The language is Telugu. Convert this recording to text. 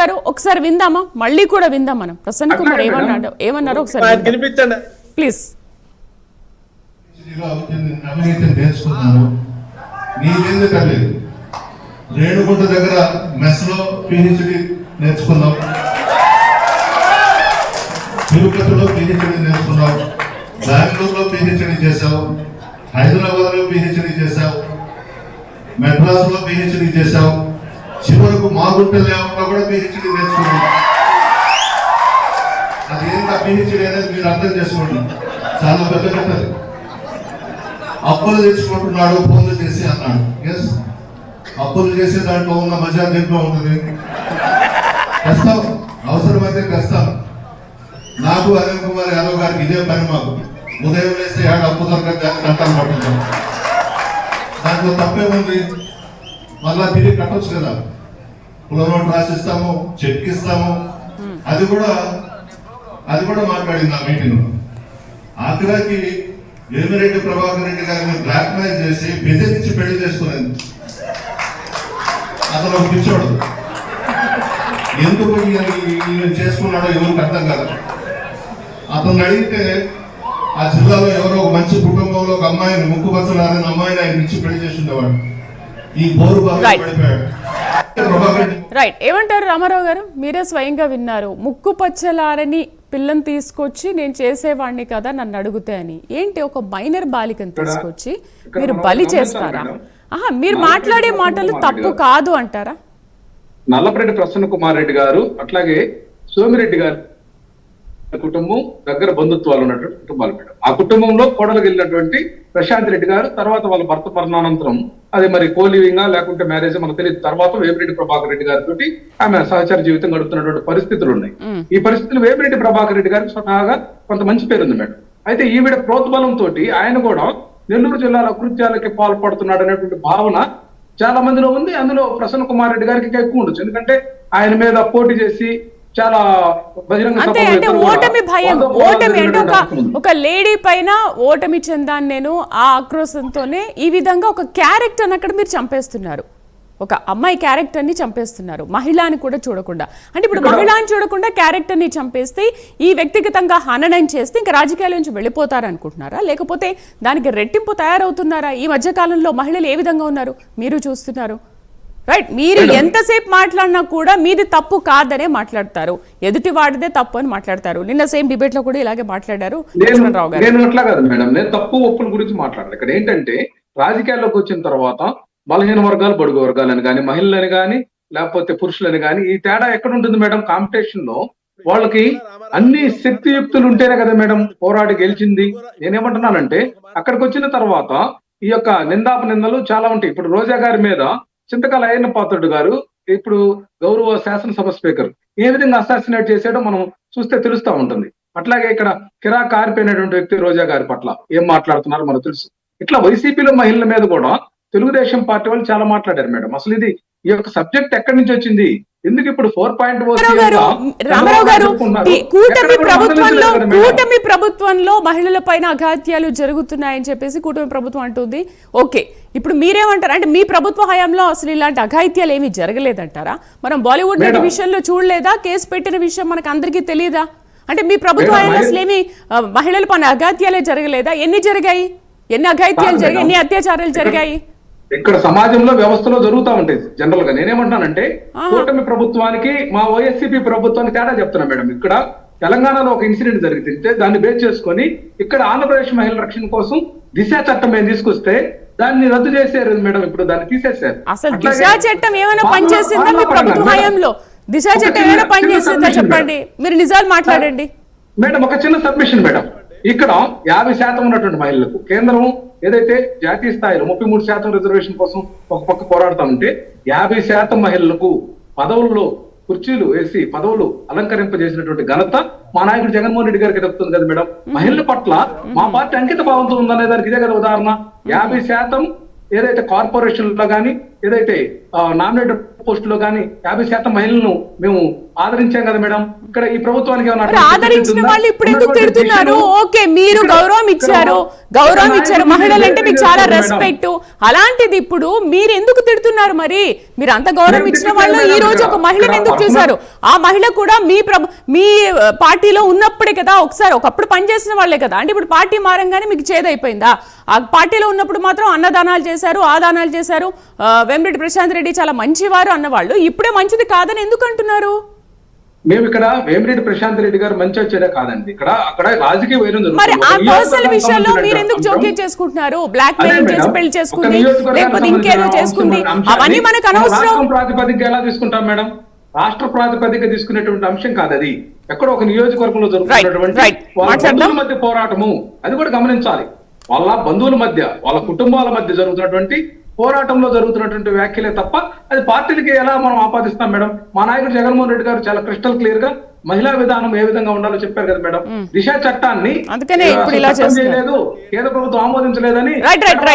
గారు ఒకసారి విందామా? మళ్ళీ కూడా విందాం మనం? ప్రసన్న కుమార్. ఏమన్నాడు ఏమన్నారో ఒకసారి ప్లీజ్. రేణుగుంట దగ్గర మెస్లో పిహెచ్డి నేర్చుకున్నాం. తిరుపతిలో పిహెచ్డి నేర్చుకున్నావు బెంగళూరులో పిహెచ్డి చేశావు హైదరాబాద్లో పిహెచ్డి చేశావు మెడ్రాస్లో పిహెచ్డి చేశావు చివరకు మాగుంట లేకుండా కూడా పిహెచ్డి నేర్చుకున్నాం అది పిహెచ్డి అనేది మీరు అర్థం చేసుకోండి. చాలా పెద్ద పెద్ద అప్పులు తెచ్చుకుంటున్నాడు పనులు చేసి అన్నాడు. ఎస్ అప్పులు చేసే దాంట్లో ఉన్న మజా దీంట్లో ఉంటుంది తెస్తాం అవసరమైతే తెస్తాం నాకు అనిల్ కుమార్ యాదవ్ గారికి ఇదే పని మాకు. ఉదయం వేస్తే ఏడు అప్పు దొరకదు గంటలు పట్టుకుంటాం. దాంట్లో తప్పేముంది? మళ్ళా తిరిగి కట్టొచ్చు కదా. నోట్ రాసిస్తాము చెక్కిస్తాము. అది కూడా అది కూడా మాట్లాడింది ఆ మీటింగ్ ఆగ్రాకి వేమిరెడ్డి ప్రభాకర్ రెడ్డి గారిని బ్లాక్ మెయిల్ చేసి బెదిరించి పెళ్ళి చేసుకునేది. అతను ఒక పిచ్చోడు. ఎందుకు ఈయన చేసుకున్నాడో ఎవరికి అర్థం కాదు. అతను అడిగితే ఆ జిల్లాలో ఎవరో ఒక మంచి కుటుంబంలో ఒక అమ్మాయిని ముక్కు పచ్చలారని అమ్మాయిని ఆయన ఇచ్చి పెళ్ళి చేసి ఉండేవాడు రైట్ ఏమంటారు రామారావు గారు? మీరే స్వయంగా విన్నారు. ముక్కు పచ్చలారని పిల్లని తీసుకొచ్చి నేను చేసేవాడిని కదా నన్ను అడుగుతే అని. ఏంటి ఒక మైనర్ బాలికను తీసుకొచ్చి మీరు బలి చేస్తారా. ఆహా మీరు మాట్లాడే మాటలు తప్పు కాదు అంటారా? నల్లపరెడ్డి ప్రసన్న కుమార్ రెడ్డి గారు అట్లాగే సోమిరెడ్డి గారి కుటుంబం దగ్గర బంధుత్వాలు ఉన్నటువంటి కుటుంబాలు మేడం. ఆ కుటుంబంలో కోడలు వెళ్ళినటువంటి ప్రశాంత్ రెడ్డి గారు తర్వాత వాళ్ళ భర్త మరణానంతరం అది మరి కోలివింగా లేకుంటే మ్యారేజ్ మనకు తెలియదు. తర్వాత వేమిరెడ్డి ప్రభాకర్ రెడ్డి గారితో ఆమె సహచర జీవితం గడుపుతున్నటువంటి పరిస్థితులు ఉన్నాయి. ఈ పరిస్థితులు వేమిరెడ్డి ప్రభాకర్ రెడ్డి గారికి స్వతహాగా కొంత మంచి పేరు ఉంది మేడం. అయితే ఈవిడ ప్రోద్బలంతో ఆయన కూడా నెల్లూరు జిల్లాలో కృత్యాలకి పాల్పడుతున్నాడు అనేటువంటి భావన చాలా మందిలో ఉంది. అందులో ప్రసన్న కుమార్ రెడ్డి గారికి ఎక్కువ ఉండొచ్చు. ఎందుకంటే ఆయన మీద పోటీ చేసి చాలా అంతే అంటే ఓటమి భయం ఓటమి అంటే ఒక. ఒక లేడీ పైన ఓటమి చెందాను నేను ఆ ఆక్రోశంతోనే ఈ విధంగా ఒక క్యారెక్టర్ అక్కడ మీరు చంపేస్తున్నారు. ఒక అమ్మాయి క్యారెక్టర్ని చంపేస్తున్నారు మహిళని కూడా చూడకుండా. అంటే ఇప్పుడు మహిళని చూడకుండా క్యారెక్టర్ని చంపేస్తే ఈ వ్యక్తిగతంగా హననం చేస్తే ఇంకా రాజకీయాల నుంచి వెళ్ళిపోతారు అనుకుంటున్నారా లేకపోతే దానికి రెట్టింపు తయారవుతున్నారా? ఈ మధ్య కాలంలో మహిళలు ఏ విధంగా ఉన్నారు? మీరు చూస్తున్నారు. రైట్ మీరు ఎంతసేపు మాట్లాడినా కూడా మీది తప్పు కాదనే మాట్లాడతారు. ఎదుటి వాడిదే తప్పు అని మాట్లాడతారు. నిన్న సేమ్ డిబేట్లో కూడా ఇలాగే మాట్లాడారు నేను లక్ష్మణరావు గారు. నేను అట్లా కాదు మేడం. నేను తప్పు ఒప్పుల గురించి మాట్లాడాలి ఇక్కడ ఏంటంటే రాజకీయాల్లోకి వచ్చిన తర్వాత బలహీన వర్గాలు బడుగు వర్గాలని కానీ మహిళలని కానీ లేకపోతే పురుషులని కానీ ఈ తేడా ఎక్కడ ఉంటుంది మేడం? కాంపిటీషన్లో వాళ్ళకి అన్ని శక్తియుక్తులు ఉంటేనే కదా మేడం పోరాడి గెలిచింది. నేనేమంటున్నానంటే అక్కడికి వచ్చిన తర్వాత ఈ యొక్క నిందాప నిందలు చాలా ఉంటాయి. ఇప్పుడు రోజా గారి మీద చింతకాల అయ్యన్న పాత్రుడు గారు ఇప్పుడు గౌరవ శాసనసభ స్పీకర్. ఏ విధంగా అసాసినేట్ చేసాడో మనం చూస్తే తెలుస్తా ఉంటుంది. అట్లాగే ఇక్కడ కిరా కారిపోయినటువంటి వ్యక్తి రోజా గారి పట్ల ఏం మాట్లాడుతున్నారో మనకు తెలుసు. ఇట్లా వైసీపీలో మహిళల మీద కూడా తెలుగుదేశం పార్టీ వాళ్ళు చాలా మాట్లాడారు మేడం. అసలు ఇది ఈ యొక్క సబ్జెక్ట్ ఎక్కడి నుంచి వచ్చింది? ఎందుకు ఇప్పుడు ఫోర్ పాయింట్ రామారావు గారు కూటమి ప్రభుత్వంలో కూటమి ప్రభుత్వంలో మహిళల పైన అఘాత్యాలు జరుగుతున్నాయని చెప్పేసి కూటమి ప్రభుత్వం అంటుంది. ఓకే ఇప్పుడు మీరేమంటారు? అంటే మీ ప్రభుత్వ హయాంలో అసలు ఇలాంటి అఘాయిత్యాలు ఏమీ జరగలేదంటారా? మనం బాలీవుడ్ నటి. విషయంలో చూడలేదా? కేసు పెట్టిన విషయం మనకు అందరికీ తెలియదా అంటే మీ ప్రభుత్వ హయాంలో అసలు ఏమి మహిళల పైన అఘాత్యాలే జరగలేదా? ఎన్ని జరిగాయి? ఎన్ని అఘాయిత్యాలు జరిగాయి. ఎన్ని అత్యాచారాలు జరిగాయి? ఇక్కడ సమాజంలో వ్యవస్థలో జరుగుతా ఉంటాయి జనరల్గా నేనేమంటున్నానంటే కూటమి ప్రభుత్వానికి మా వైఎస్సీపీ ప్రభుత్వానికి తేడా చెప్తున్నా మేడం. ఇక్కడ తెలంగాణలో ఒక ఇన్సిడెంట్ జరిగితే దాన్ని బేస్ చేసుకొని ఇక్కడ ఆంధ్రప్రదేశ్ మహిళల రక్షణ కోసం దిశ చట్టం మేము తీసుకొస్తే దాన్ని రద్దు చేశారు మేడం ఇప్పుడు దాన్ని తీసేశారు. అసలు దిశా చట్టం ఏమైనా పనిచేసిందా మీ ప్రభుత్వ హయాంలో? దిశా చట్టం ఏమైనా పనిచేసిందా చెప్పండి. మీరు నిజాలు మాట్లాడండి. మేడం ఒక చిన్న సబ్మిషన్ మేడం. ఇక్కడ యాభై శాతం ఉన్నటువంటి మహిళలకు కేంద్రం ఏదైతే జాతీయ స్థాయిలో ముప్పై మూడు శాతం రిజర్వేషన్ కోసం ఒక పక్క పోరాడుతా ఉంటే యాభై శాతం మహిళలకు పదవుల్లో కుర్చీలు వేసి పదవులు అలంకరింపజేసినటువంటి ఘనత మా నాయకుడు జగన్మోహన్ రెడ్డి గారికి దక్కుతుంది కదా మేడం. మహిళల పట్ల మా పార్టీ అంకిత భావంతో ఉందనే దానికి ఇదే కదా ఉదాహరణ. యాభై శాతం ఏదైతే కార్పొరేషన్లో కానీ ఏదైతే నామినేటెడ్ పోస్ట్లో కానీ యాభై శాతం మహిళలను మేము ఆదరించాం కదా మేడం. ఇక్కడ ఈ ప్రభుత్వానికి ఆదరించిన? వాళ్ళు ఇప్పుడు ఎందుకు తిడుతున్నారు? ఓకే మీరు గౌరవం ఇచ్చారు. గౌరవం ఇచ్చారు. నాయకులు మహిళలంటే మీకు చాలా. రెస్పెక్ట్ అలాంటిది ఇప్పుడు మీరు ఎందుకు తిడుతున్నారు మరి? మీరు అంత గౌరవం ఇచ్చిన వాళ్ళు ఈ రోజు ఒక. మహిళను ఎందుకు చూశారు? ఆ మహిళ కూడా మీ ప్రభు మీ పార్టీలో ఉన్నప్పుడే కదా ఒకసారి ఒకప్పుడు పనిచేసిన వాళ్ళే కదా. అంటే ఇప్పుడు పార్టీ మారంగానే మీకు చేదైపోయిందా? ఆ పార్టీలో ఉన్నప్పుడు మాత్రం అన్నదానాలు చేశారు ఆ దానాలు చేశారు. ఆ, వేమిరెడ్డి ప్రశాంత్ రెడ్డి చాలా మంచివారు అన్నవాళ్ళు. ఇప్పుడే మంచిది కాదని ఎందుకు అంటున్నారు? మేము ఇక్కడ వేమిరెడ్డి ప్రశాంత్ రెడ్డి గారు మంచి వచ్చేదే కాదండి. ఇక్కడ అక్కడ రాజకీయ వైరం జరుగుతుంది. మరి ఆ ఒక పర్సనల్ నియోజకవర్గానికి విషయాల్లో సంబంధించిన మీరు ఎందుకు అంశం. జోక్యం చేసుకుంటున్నారు? బ్లాక్ మెయిల్ చేసి. పెళ్ళి చేసుకుంది నియోజకవర్గానికి లేకపోతే ఇంకేదో సంబంధించిన చేసుకుంది. అంశం- అవన్నీ మనకు మన అనవసరం. రాష్ట్రం ప్రాతిపదిక ఎలా తీసుకుంటాం మేడం? రాష్ట్ర ప్రాతిపదిక తీసుకునేటువంటి అంశం కాదు అది. ఎక్కడో ఒక నియోజకవర్గంలో జరుగుతున్నటువంటి మధ్య పోరాటము. అది కూడా గమనించాలి. వాళ్ళ బంధువుల మధ్య వాళ్ళ కుటుంబాల మధ్య జరుగుతున్నటువంటి పోరాటంలో జరుగుతున్నటువంటి వ్యాఖ్యలే తప్ప అది పార్టీలకి ఎలా మనం ఆపాదిస్తాం మేడం? మా నాయకుడు జగన్మోహన్ రెడ్డి గారు చాలా క్రిస్టల్ క్లియర్గా మహిళా విధానం ఏ విధంగా ఉండాలో చెప్పారు కదా మేడం. దిశ చట్టాన్ని. చేయలేదు కేంద్ర ప్రభుత్వం ఆమోదించలేదని